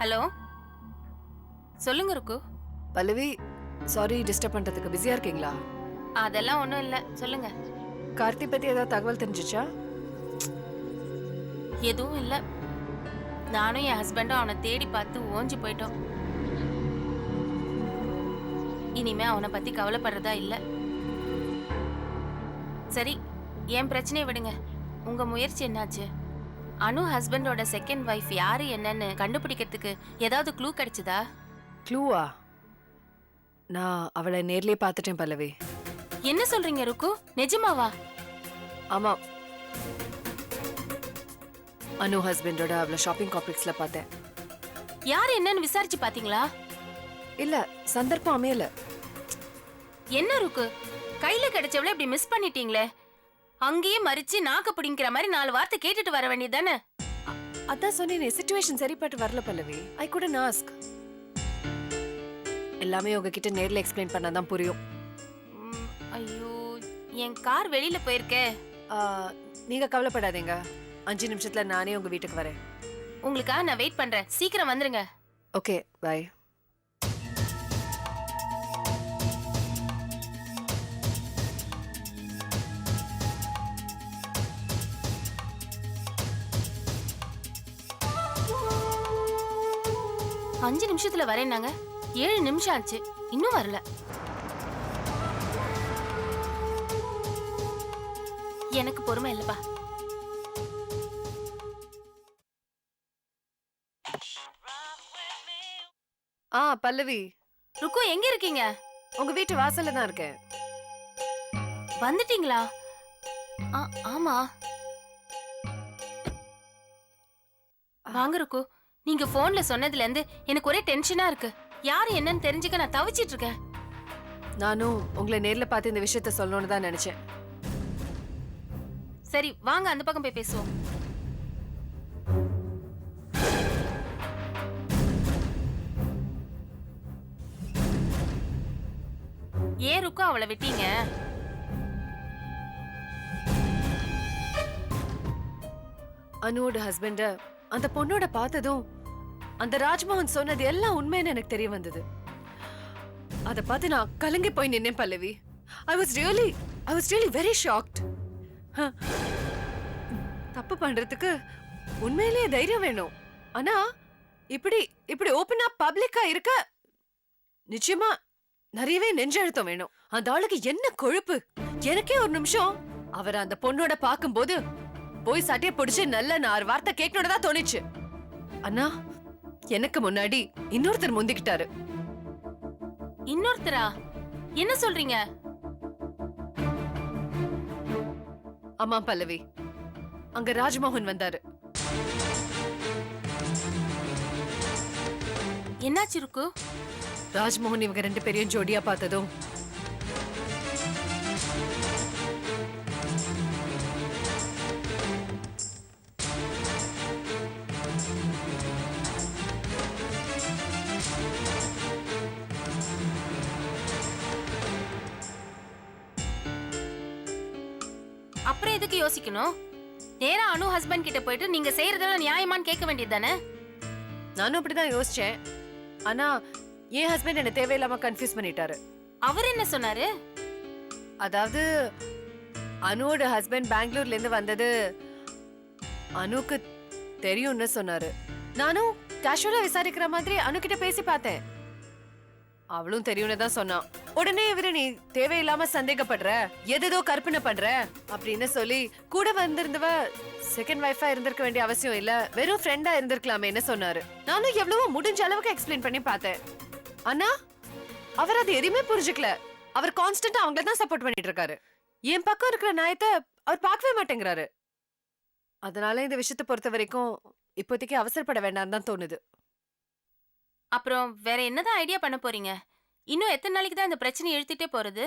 Hello? சொல்லுங்க ருக்கு. பல்லவி sorry disturb பண்றதுக்கு பிஸியா இருக்கீங்களா? அதெல்லாம் ஒன்றும் இல்லை. சொல்லுங்க. கார்த்தி பத்தி ஏதாவது தகவல் தெரிஞ்சுச்சா? எதுவும் இல்லை. நானும் என் ஹஸ்பண்டும் அவனை தேடி பார்த்து ஓஞ்சி போயிட்டோம். இனிமே அவனை பத்தி கவலைப்படுறதா இல்ல. சரி என் பிரச்சனையை விடுங்க. உங்க முயற்சி என்னாச்சு? அனு ஹஸ்பண்டோட செகண்ட் வைஃப் யாரு என்னன்னு கண்டுபிடிக்கிறதுக்கு ஏதாவது க்ளூ கிடைச்சதா? க்ளூவா நான் அவளை நேர்லயே பார்த்துட்டேன் பல்லவி. என்ன சொல்றீங்க ருக்கு? நிஜமாவா? ஆமா. அனு ஹஸ்பண்டோட அவளை ஷாப்பிங் காம்ப்ளெக்ஸ்ல பார்த்தேன். யார் என்னன்னு விசாரிச்சு பாத்தீங்களா இல்ல சந்தர்ப்பம் அமையல. என்ன ருக்கு? கையில கிடைச்சவள இப்படி மிஸ் பண்ணிட்டீங்களே. அங்கேயே மறிச்சு நாக்க பிடிங்கிற மாதிரி நாலு வார்த்தை கேட்டுட்டு வர வேண்டியதானே அதான் சொன்னேனே சுச்சுவேஷன் சரிப்பட்டு வரல பல்லவி. ஐ couldn't ஆஸ்க் எல்லாமே உங்ககிட்ட நேர்ல எக்ஸ்பிளைன் பண்ணாதான் புரியும். ஐயோ என் கார் வெளியில போயிருக்கே. ஆ, நீங்க கவலைப்படாதீங்க. அஞ்சு நிமிஷத்துல நானே உங்க வீட்டுக்கு வரேன். உங்களுக்காக நான் வெயிட் பண்றேன். சீக்கிரம் வந்துருங்க. ஓகே பாய் அஞ்சு நிமிஷத்துல வரேன்னாங்க. ஏழு நிமிஷம் ஆச்சு. இன்னும் வரல. எனக்கு பொறுமை இல்லப்பா. ஆ பல்லவி. ருக்கு எங்க இருக்கீங்க? உங்க வீட்டு வாசல்ல தான் இருக்கேன். வந்துட்டீங்களா? ஆ, ஆமா. வாங்க ருக்கு. நீங்க போன்ல சொன்னதுல இருந்து எனக்கு ஒரே டென்ஷனா இருக்கு. யாரு என்னன்னு தெரிஞ்சுக்க நான் தவிச்சிட்டு இருக்கேன். நானும் உங்களை நேர்ல பார்த்து இந்த விஷயத்த சொல்லணும்னு தான் நினைச்சேன். சரி வாங்க அந்த பக்கம் போய் பேசுவோம். ஏன் ருக்கு அவளை விட்டீங்க? அனுவோட ஹஸ்பண்ட அந்த பொண்ணோட பார்த்ததும் அந்த ராஜ்மோகன் சொன்னது எல்லாம் உண்மைன்னு எனக்கு தெரிய வந்தது. அத பார்த்து நான் கலங்கி போய் நின்னேன் Pallavi. I was really I was really very shocked தப்பு பண்றதுக்கு உண்மையிலேயே தைரியம் வேணும். ஆனா இப்படி இப்படி ஓப்பனா பப்ளிக்கா இருக்க நிச்சயமா நிறையவே நெஞ்செழுத்தம் வேணும். அந்த ஆளுக்கு என்ன கொழுப்பு? எனக்கே ஒரு நிமிஷம் அவர் அந்த பொண்ணோட பார்க்கும்போது போய் சட்டையை பிடிச்சு நல்ல நார் வார்த்தை கேட்கணும்னு தான் தோணுச்சு. அண்ணா எனக்கு முன்னாடி இன்னொருத்தர் முந்திக்கிட்டாரு. இன்னொருத்தரா? என்ன சொல்றீங்க? ஆமா பல்லவி. அங்க ராஜ்மோகன் வந்தாரு. என்னாச்சு ருக்கு? ராஜ்மோகன் இவங்க ரெண்டு பேரையும் ஜோடியா பார்த்ததும் யோசிக்கணும் நேரா அனு ஹஸ்பண்ட் கிட்ட போயிட்டு நீங்க செய்யறதெல்லாம் நியாயமான்னு கேட்க வேண்டியது தானே? நானும் அப்படிதான் யோசிச்சேன். ஆனா என் ஹஸ்பண்ட் என்ன தேவையில்லாம கன்ஃபியூஸ் பண்ணிட்டாரு. அவர் என்ன சொன்னாரு? அதாவது அனுவோட ஹஸ்பண்ட் பெங்களூர்ல இருந்து வந்தது அனுக்கு தெரியும்னு சொன்னாரு. நானும் கேஷுவலா விசாரிக்கிற மாதிரி அனு கிட்ட பேசி பார்த்தேன். அவளும் தெரியும்னு தான் சொன்னான். உடனே இவரு நீ தேவையில்லாம சந்தேகப்படுற எதேதோ கற்பனை பண்ற அப்படின்னு சொல்லி கூட வந்திருந்தவ செகண்ட் வைஃபா இருந்திருக்க வேண்டிய அவசியம் இல்ல வெறும் ஃப்ரெண்டா இருந்திருக்கலாமேன்னு சொன்னாரு. நானும் எவ்வளவோ முடிஞ்ச அளவுக்கு எக்ஸ்பிளைன் பண்ணி பார்த்தேன். ஆனா அவர் அது எதுவுமே புரிஞ்சுக்கல. அவர் கான்ஸ்டன்டா அவங்கள தான் சப்போர்ட் பண்ணிட்டு இருக்காரு. என் பக்கம் இருக்கிற நியாயத்தை அவர் பார்க்கவே மாட்டேங்கிறாரு. அதனால இந்த விஷயத்தை பொறுத்த வரைக்கும் இப்போதைக்கு அவசரப்பட வேண்டாம்னு தான் தோணுது. அப்புறம் வேற என்னதான் ஐடியா பண்ண போறீங்க? இன்னும் எத்தனை நாளைக்கு தான் இந்த பிரச்சனை இழுத்துட்டே போறது?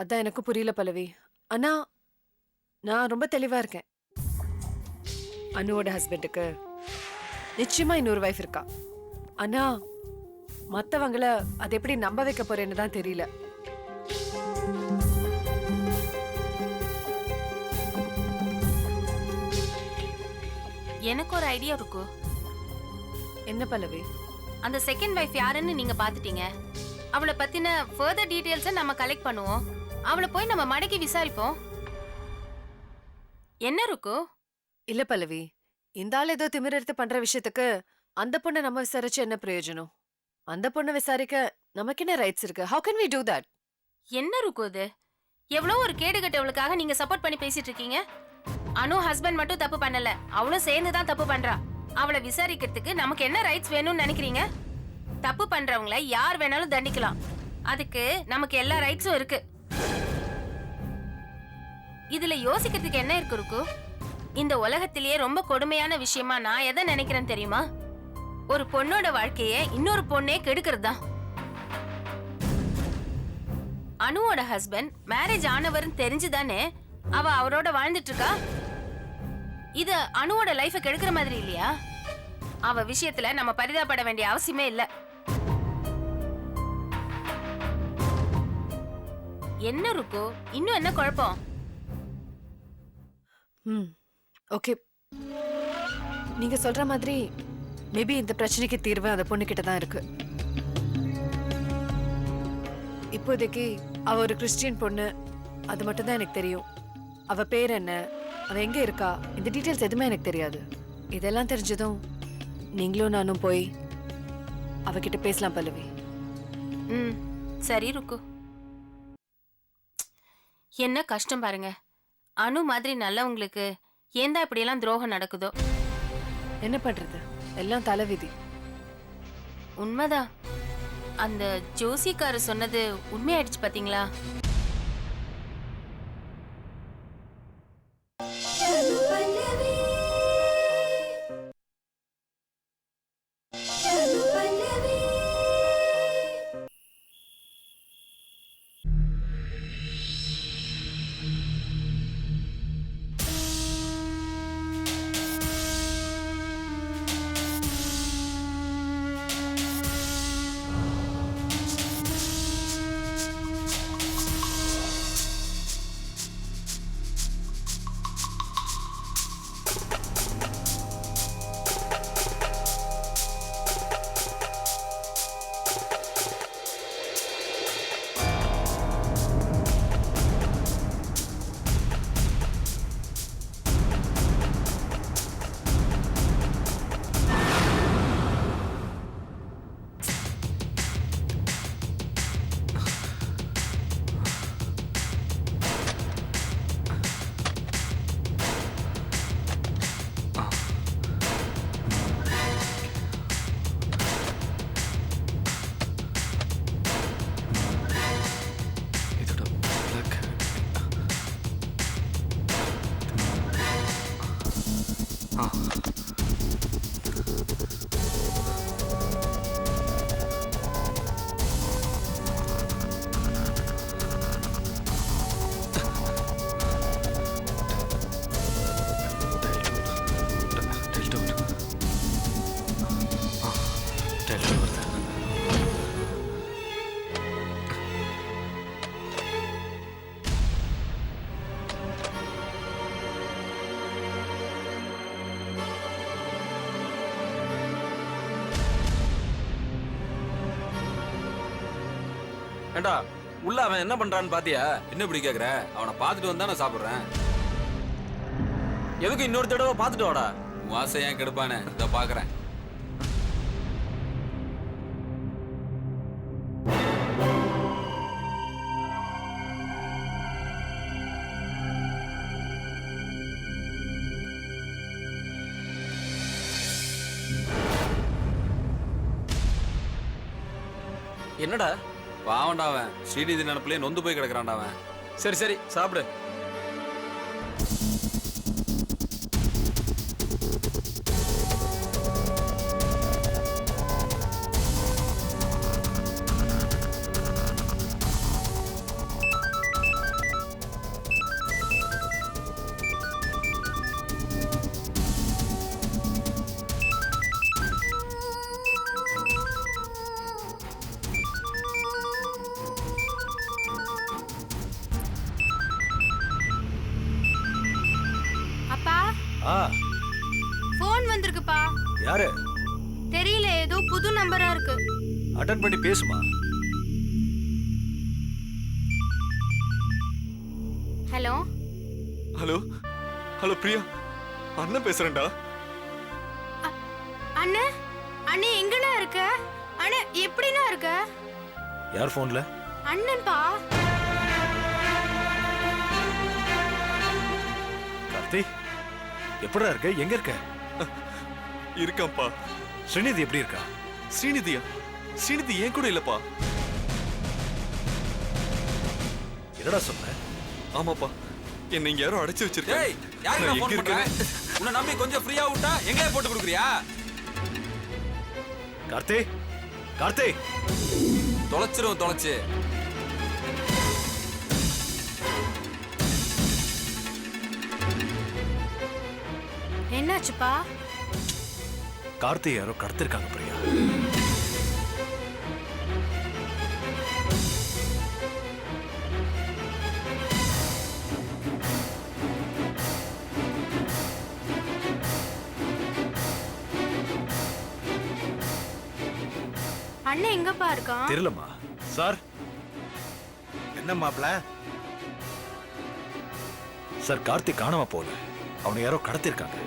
அதான் எனக்கு புரியல பல்லவி. ஆனா நான் ரொம்ப தெளிவா இருக்கேன். அனுவோட ஹஸ்பண்டுக்கு நிச்சயமா இன்னொரு வைஃப் இருக்கா. ஆனா மத்தவங்கள அதை எப்படி நம்ப வைக்க போறேன்னு தான் தெரியல. எனக்கு ஒரு ஐடியா இருக்கு. என்ன பல்லவி? அந்த செகண்ட் வைஃப் யாருன்னு நீங்க பாத்துட்டீங்க அவளை பத்தின ஃபர்தர் டீடைல்ஸை நம்ம கலெக்ட் பண்ணுவோம். அவளை போய் நம்ம மடக்கி விசாரிப்போம். என்ன இருக்கு இல்ல பல்லவி இந்த ஆள் ஏதோ திமிரெடுத்து பண்ற விஷயத்துக்கு அந்த பொண்ணை நம்ம விசாரிச்சு என்ன பிரயோஜனம்? அந்த பொண்ணை விசாரிக்க நமக்கு என்ன ரைட்ஸ் இருக்கு? How can we do that என்ன இருக்கு இது எவ்வளோ ஒரு கேடு கட்டவளுக்காக நீங்க சப்போர்ட் பண்ணி பேசிட்டு இருக்கீங்க? அனு ஹஸ்பண்ட் மட்டும் தப்பு பண்ணல. அவளும் சேர்ந்து தான் தப்பு பண்றா. அவளை விசாரிக்கிறதுக்கு நமக்கு என்ன ரைட்ஸ் வேணும்னு நினைக்கிறீங்க? தப்பு பண்றவங்கள யார் வேணாலும் தண்டிக்கலாம். அதுக்கு நமக்கு எல்லா ரைட்ஸும் இருக்கு. இதுல யோசிக்கிறதுக்கு என்ன இருக்கு ருக்கு? இந்த உலகத்திலேயே ரொம்ப கொடுமையான விஷயமா நான் எதை நினைக்கிறேன் தெரியுமா? ஒரு பொண்ணோட வாழ்க்கைய இன்னொரு பொண்ணே கெடுக்கிறது தான் அனுவோட ஹஸ்பண்ட் மேரேஜ் ஆனவர்னு தெரிஞ்சுதானே அவ அவரோட வாழ்ந்துட்டு இருக்கா? இது அணுவோட லைஃப கெடுக்கிற மாதிரி இல்லையா? அவ விஷயத்துல நம்ம பரிதாபப்பட வேண்டிய அவசியமே இல்ல. என்ன இருக்கோ இன்னும் என்ன குழப்பம்? ம் ஓகே நீங்க சொல்ற மாதிரி மேபி இந்த பிரச்சனைக்கு தீர்வு அந்த பொண்ணுகிட்ட தான் இருக்கு. இப்போதைக்கு அவ ஒரு கிறிஸ்டியன் பொண்ணு அது மட்டும் தான் எனக்கு தெரியும். அவ பேர் என்ன? அவ எங்க இருக்கா? இந்த டீட்டெயில்ஸ் எதுவுமே எனக்கு தெரியாது. இதெல்லாம் தெரிஞ்சதும் நீங்களும் நானும் போய் அவகிட்ட பேசலாம் பல்லவி. ம் சரி ருக்கு. என்ன கஷ்டம் பாருங்க. அனு மாதிரி நல்லவங்களுக்கு ஏந்தா இப்படியெல்லாம் துரோகம் நடக்குதோ? என்ன பண்றது? எல்லாம் தலைவிதி. உண்மைதான். அந்த ஜோசிக்காரு சொன்னது உண்மையாயிடுச்சு பாத்தீங்களா? ஏண்டா உள்ள அவன் என்ன பண்றான்னு பாத்தியா? என்ன இப்படி கேக்குற? அவனை பார்த்துட்டு வந்தா நான் சாப்பிடுறேன். எதுக்கு இன்னொரு தடவை பார்த்துட்டு வாடா. வாச ஏன் கெடுப்பானே? இதை பாக்குறேன். என்னடா? பாவண்டா அவன். ஸ்ரீநிதி நினப்பிலே நொந்து போய் கிடக்குறான்டாவன் சரி சரி சாப்பிடு. அட்டன் பண்ணி பேசுமா? ஹலோ? ஹலோ? ஹலோ பிரியா. அண்ணன் பேசுறேன்டா. அண்ணே? அண்ணே எங்கண்ணா இருக்க? அண்ணே எப்படிண்ணா இருக்க? யார் ஃபோன்ல? அண்ணன்பா? கார்த்தி எப்படா இருக்க? எங்க இருக்க? இருக்கான்ப்பா. ஸ்ரீநிதி எப்படி இருக்கா? ஸ்ரீநிதியா? ஸ்ரீநிதி ஏன் கூட இல்லப்பா? என்னடா சொன்ன? ஆமாப்பா. என்னை இங்க யாரோ அடைச்சு ஏய் யாருக்கு நான் ஃபோன் எங்க பண்ற? இருக்கேன்னு- உன்னை நம்பி கொஞ்சம் ஃப்ரீயா விட்டா எங்கே போட்டு கொடுக்குறியா? கார்த்தி கார்த்தி. தொலைச்சிரும் தொலைச்சு. என்னாச்சுப்பா? கார்த்தி யாரோ கடத்திருக்காங்க பிரியா. அண்ணன் எங்கப்பா இருக்கான்? தெரியலம்மா. சார். என்ன மாப்ள? சார் கார்த்தி காணாம போல அவனை யாரோ கடத்திருக்காங்க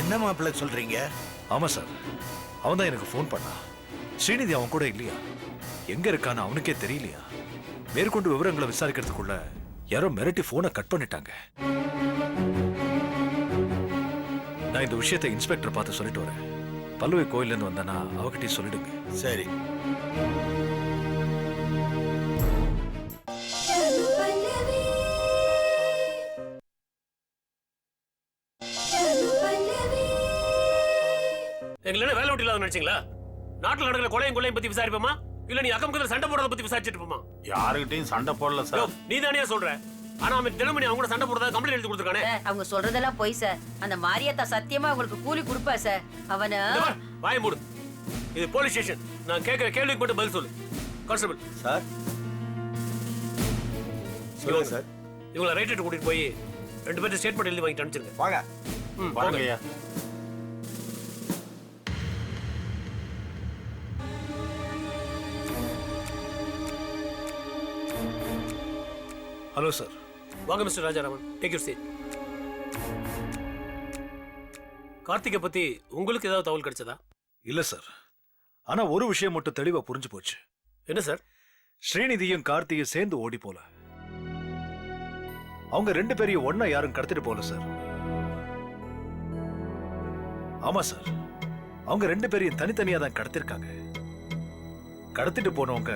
என்ன மாப்ள சொல்றீங்க? ஆமா சார். அவன் தான் எனக்கு ஃபோன் பண்ணா. ஸ்ரீநிதி அவன் கூட இல்லையா? எங்க இருக்கான்னு அவனுக்கே தெரியலையா? மேற்கொண்டு விவரங்களை விசாரிக்கிறதுக்குள்ள யாரோ மிரட்டி போனை கட் பண்ணிட்டாங்க. நான் இந்த விஷயத்தை இன்ஸ்பெக்டர் பார்த்து சொல்லிட்டு வரேன். பல்லவி கோயில்ல இருந்து வந்தானா அவகிட்டயும் சொல்லிடுங்க. சரி. எங்களை வேலை விட்டு இல்லாத நினைச்சீங்களா? நாட்டுல நடக்கிற கொலையும் கொள்ளையும் பத்தி விசாரிப்போமா? இல்ல நீ அக்கம் பக்கத்துல சண்டை போடுறத பத்தி விசாரிச்சுட்டு போமா யாருகிட்டயும் சண்டை போடல சார். நீ தானே சொல்ற? ஆனா அவன் தினமணி அவங்க கூட சண்டை போடுறதா கம்ப்ளைண்ட் எழுதி கொடுத்துருக்கானே. அவங்க சொல்றதெல்லாம் பொய் சார் அந்த மாரியத்தா சத்தியமா உங்களுக்கு கூலி கொடுப்பா சார் அவன வாயை மூடு. இது போலீஸ் ஸ்டேஷன் நான் கேட்கிற கேள்விக்கு மட்டும் பதில் சொல்லு. Constable sir. சொல்லுங்க சார். இவங்களை ரைட்டு கூட்டிட்டு போய் ரெண்டு பேரும் ஸ்டேட்மெண்ட் எழுதி வாங்கிட்டு அனுப்பிச்சிருங்க. வாங்க. ம், வாங்க. ஐயா. Hello sir. வாங்க mister Rajaraman. Take your seat Karthigai பத்தி உங்களுக்கு ஏதாவது தகவல் கிடைச்சதா? இல்ல சார் ஆனா ஒரு விஷயம் மட்டும் தெளிவா புரிஞ்சு போச்சு. என்ன சார் ஸ்ரீநிதியும் கார்த்தியும் சேர்ந்து ஓடி போல. அவங்க ரெண்டு பேரையும் ஒண்ணா யாரும் கடத்திட்டு போல சார் ஆமா சார் அவங்க ரெண்டு பேரையும் தனித்தனியா தான் கடத்திருக்காங்க. கடத்திட்டு போனவங்க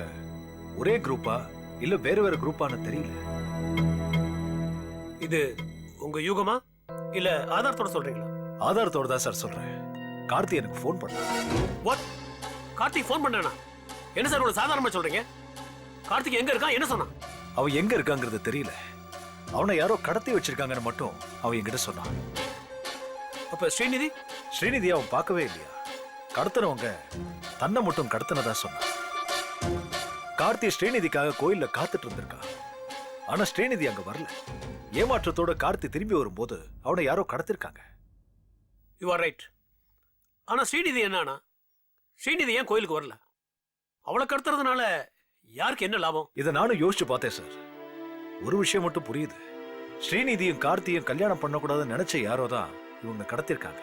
ஒரே குரூப்பா இல்ல வேற வேற குரூப்பான்னு தெரியல. இது உங்க யூகமா? இல்ல ஆதாரத்தோட சொல்றீங்களா? ஆதாரத்தோட தான் சார் சொல்றேன். கார்த்தி எனக்கு ஃபோன் பண்ண. வாட் கார்த்திக் ஃபோன் பண்ணானா? என்ன சார் இவ்வளவு சாதாரணமா சொல்றீங்க? கார்த்திக் எங்க இருக்கான்? என்ன சொன்னான்? அவன் எங்க இருக்காங்கிறது தெரியல. அவனை யாரோ கடத்தி வச்சிருக்காங்கன்னு மட்டும் அவன் என்கிட்ட சொன்னான். அப்ப ஸ்ரீநிதி? ஸ்ரீநிதி அவன் பார்க்கவே இல்லையா? கடத்தினவங்க தன்னை மட்டும் கடத்தினதா சொன்னான். கார்த்தி ஸ்ரீநிதிக்காக கோயில்ல காத்துட்டு இருந்திருக்கா ஆனா ஸ்ரீநிதி அங்க வரல. ஏமாற்றத்தோட கார்த்தி திரும்பி வரும்போது அவனை யாரோ கடத்திருக்காங்க. யூ ஆர் ரைட் ஆனா ஸ்ரீநிதி என்னன்னா ஸ்ரீநிதி ஏன் கோயிலுக்கு வரல? அவளை கடத்துறதுனால யாருக்கு என்ன லாபம்? இதை நானும் யோசிச்சு பார்த்தேன் சார். ஒரு விஷயம் மட்டும் புரியுது. ஸ்ரீநிதியும் கார்த்தியும் கல்யாணம் பண்ணக்கூடாதுன்னு நினைச்ச யாரோ தான் இவங்க கடத்திருக்காங்க.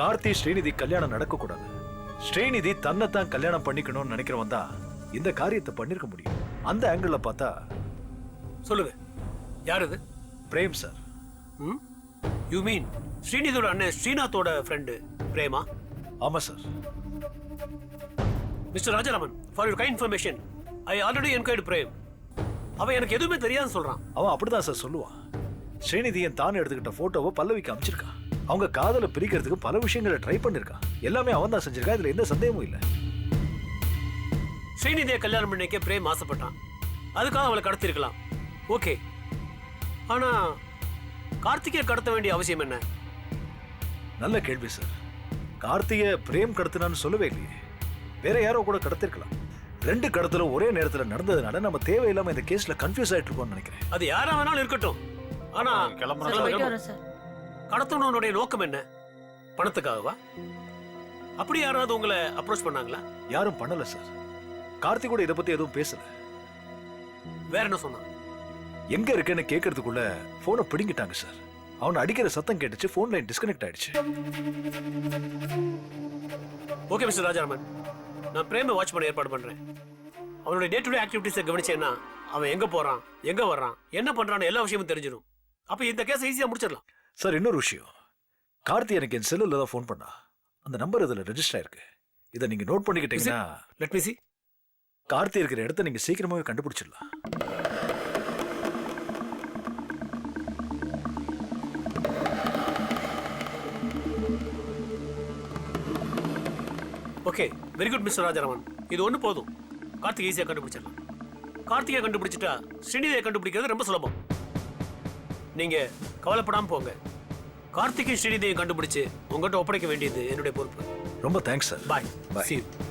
கார்த்தி ஸ்ரீநிதி கல்யாணம் நடக்கக்கூடாது. ஸ்ரீநிதி தன்னைத்தான் கல்யாணம் பண்ணிக்கணும்னு நினைக்கிறவன் தான் இந்த காரியத்தை பண்ணிருக்க முடியும். அந்த ஆங்கிள் பார்த்தா சொல்லுங்க. யார் இது? பிரேம் சார். ம்? யூ மீன் ஸ்ரீநிதியோட அண்ணன் ஸ்ரீநாத்தோட ஃப்ரெண்டு பிரேமா? ஆமா sir. Mister Rajaraman for your kind information I already enquired Prem. அவன் எனக்கு எதுவுமே தெரியாதுன்னு சொல்றான். அவன் அப்படிதான் சார் சொல்லுவான். ஸ்ரீநிதியன் தான் எடுத்துக்கிட்ட போட்டோவை பல்லவிக்கு அமைச்சிருக்கான் அவங்க காதலை பிரிக்கிறதுக்கு பல விஷயங்களை ட்ரை பண்ணிருக்கான் எல்லாமே அவன் தான் செஞ்சிருக்கான் இதுல எந்த சந்தேகமும் இல்ல. ஸ்ரீநிதியை கல்யாணம் பண்ணிக்க பிரேம் ஆசைப்பட்டான். அதுக்காக அவளை கடத்திருக்கலாம் ஓகே. ஆனா கார்த்திகை கடத்த வேண்டிய அவசியம் என்ன? நல்ல கேள்வி சார் கார்த்திய பிரேம் கடத்தினான்னு சொல்லவே இல்லையே. வேற யாரோ கூட கடத்திருக்கலாம். ரெண்டு கடத்தலும் ஒரே நேரத்துல நடந்ததுனால நம்ம தேவையில்லாம இந்த கேஸ்ல கன்ஃபியூஸ் ஆயிட்டு இருக்கோம்னு நினைக்கிறேன். அது யாரா வேணாலும் இருக்கட்டும். ஆனா கிளம்புறோம் கடத்தணுடைய நோக்கம் என்ன? பணத்துக்காகவா? அப்படி யாராவது உங்களை அப்ரோச் பண்ணாங்களா? யாரும் பண்ணல சார் கார்த்திக் கூட இதை பத்தி எதுவும் பேசல. வேற என்ன சொன்னா எங்க இருக்கேன்னு கேட்கறதுக்குள்ள போனை பிடுங்கிட்டாங்க சார் அவனை அடிக்கிற சத்தம் கேட்டுச்சு போன் லைன் டிஸ்கனெக்ட் ஆயிடுச்சு. Okay mister Rajaraman. நான் பிரேமை வாட்ச் பண்ண ஏற்பாடு பண்றேன். அவனுடைய டே டு டே ஆக்டிவிட்டிஸை கவனிச்சேன்னா அவன் எங்க போறான் எங்க வர்றான் என்ன பண்றான்னு எல்லா விஷயமும் தெரிஞ்சிடும் அப்ப இந்த கேஸ் ஈஸியா முடிச்சிடலாம். சார் இன்னொரு விஷயம். கார்த்தி எனக்கு என் செல்லுல தான் ஃபோன் பண்ணா. அந்த நம்பர் இதுல ரெஜிஸ்டர் ஆயிருக்கு. இதை நீங்க நோட் பண்ணிக்கிட்டீங்கன்னா லெட் மீ சி கார்த்தி இருக்கிற இடத்த நீங்க சீக்கிரமாவே கண்டுபிடிச்சிடலாம். Okay very good mister Rajaraman இது ஒண்ணு போதும். கார்த்திகை ஈஸியா கண்டுபிடிச்சிடலாம். கார்த்திகை கண்டுபிடிச்சிட்டா ஸ்ரீநிதியை கண்டுபிடிக்கிறது ரொம்ப சுலபம். நீங்க கவலைப்படாம போங்க. கார்த்திகை ஸ்ரீநிதியை கண்டுபிடிச்சு உங்ககிட்ட ஒப்படைக்க வேண்டியது என்னுடைய பொறுப்பு. ரொம்ப தேங்க்ஸ் சார் பாய் you.